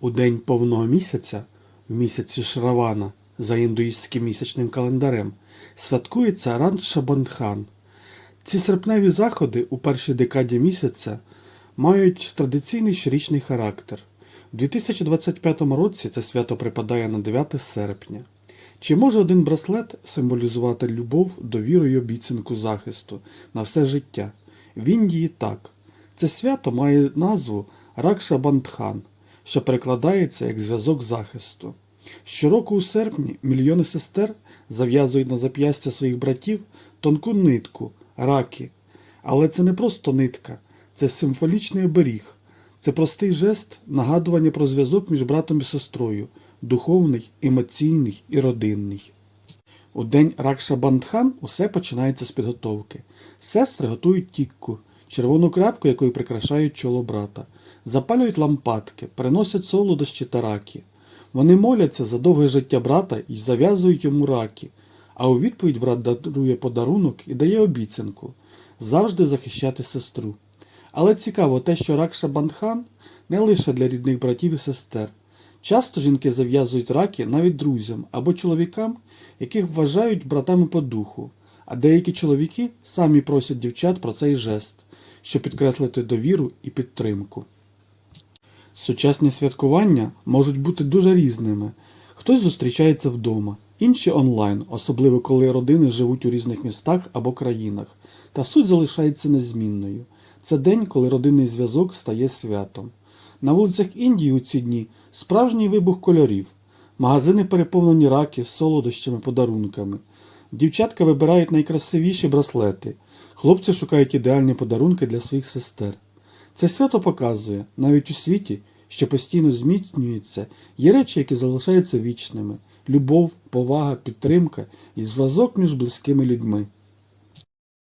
У день повного місяця, в місяці Шравана, за індуїстським місячним календарем, святкується Рандша Бандхан. Ці серпневі заходи у першій декаді місяця мають традиційний щорічний характер. У 2025 році це свято припадає на 9 серпня. Чи може один браслет символізувати любов, довіру й обіцянку захисту на все життя? В Індії так. Це свято має назву Ракша Бандхан, що перекладається як зв'язок захисту. Щороку у серпні мільйони сестер зав'язують на зап'ястя своїх братів тонку нитку раки. Але це не просто нитка, це символічний оберіг. Це простий жест нагадування про зв'язок між братом і сестрою, духовний, емоційний і родинний. У день Ракша Бандхан усе починається з підготовки. Сестри готують тікку, червону крапку, якою прикрашають чоло брата, запалюють лампадки, приносять солодощі та раки. Вони моляться за довге життя брата і зав'язують йому раки, а у відповідь брат дарує подарунок і дає обіцянку завжди захищати сестру. Але цікаво те, що Ракша Бандхан не лише для рідних братів і сестер. Часто жінки зав'язують раки навіть друзям або чоловікам, яких вважають братами по духу, а деякі чоловіки самі просять дівчат про цей жест, щоб підкреслити довіру і підтримку. Сучасні святкування можуть бути дуже різними. Хтось зустрічається вдома, інші онлайн, особливо коли родини живуть у різних містах або країнах, та суть залишається незмінною. Це день, коли родинний зв'язок стає святом. На вулицях Індії у ці дні справжній вибух кольорів. Магазини переповнені раки, солодощами, подарунками. Дівчатка вибирають найкрасивіші браслети. Хлопці шукають ідеальні подарунки для своїх сестер. Це свято показує, навіть у світі, що постійно зміцнюється, є речі, які залишаються вічними: любов, повага, підтримка і зв'язок між близькими людьми.